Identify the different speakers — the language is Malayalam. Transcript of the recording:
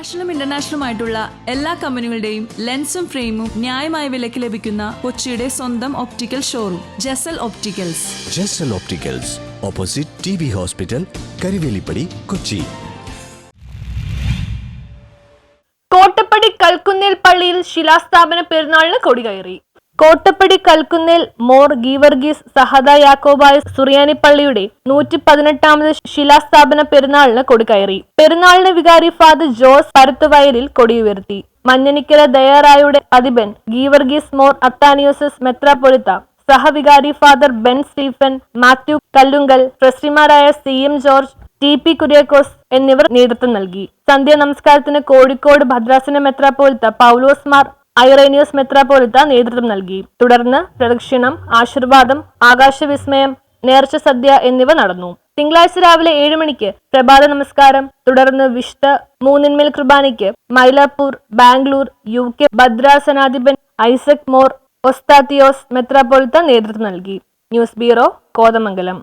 Speaker 1: നാഷണലും ഇന്റർനാഷണലും ആയിട്ടുള്ള എല്ലാ കമ്പനികളുടെയും ലെൻസും ഫ്രെയിമും ന്യായമായ വിലയ്ക്ക് ലഭിക്കുന്ന കൊച്ചിയുടെ സ്വന്തം optical showroom Jasal opticals
Speaker 2: Jasal opticals opposite T B hospital Karivelippady Kochi
Speaker 3: Kottappady Kalkunnel പള്ളിയിൽ ശിലാസ്ഥാപന പെരുന്നാളിന് കൊടികയറി. കോട്ടപ്പടി കൽക്കുന്നേൽ മോർ ഗീവർഗീസ് സഹദ യാക്കോബായ സുറിയാനിപ്പള്ളിയുടെ നൂറ്റി പതിനെട്ടാമത് ശിലാസ്ഥാപന പെരുന്നാളിന് കൊടികയറി പെരുന്നാളിന് വികാരി ഫാദർ ജോസ് പരുത്തുവയലിൽ കൊടിയുയർത്തി മഞ്ഞനിക്കര ദയാറായുടെ അധിപൻ ഗീവർഗീസ് മോർ അത്താനിയോസസ് മെത്രാപൊലിത്ത സഹവികാരി father Ben Stephen Mathew Kallungal ട്രസ്റ്റിമാരായ C M George T P Kuriakose എന്നിവർ നേതൃത്വം നൽകി. സന്ധ്യ നമസ്കാരത്തിന് കോഴിക്കോട് ഭദ്രാസന മെത്രാപ്പോലത്ത പൗലോസ് മാർ ഐറേനിയോസ് മെത്രാപ്പോലിത്ത നേതൃത്വം നൽകി. തുടർന്ന് പ്രദക്ഷിണം ആശീർവാദം ആകാശവിസ്മയം നേർച്ച സദ്യ എന്നിവ നടന്നു. തിങ്കളാഴ്ച രാവിലെ ഏഴ് മണിക്ക് പ്രഭാത നമസ്കാരം. തുടർന്ന് വിഷ്ട മൂന്നിന്മേൽ കുർബാനയ്ക്ക് മൈലാപ്പൂർ ബാംഗ്ലൂർ യു കെ ഭദ്രാസനാധിപൻ ഐസക് മോർ ഒസ്താത്തിയോസ് മെത്രാപ്പോലിത്ത നേതൃത്വം നൽകി. News bureau Kothamangalam.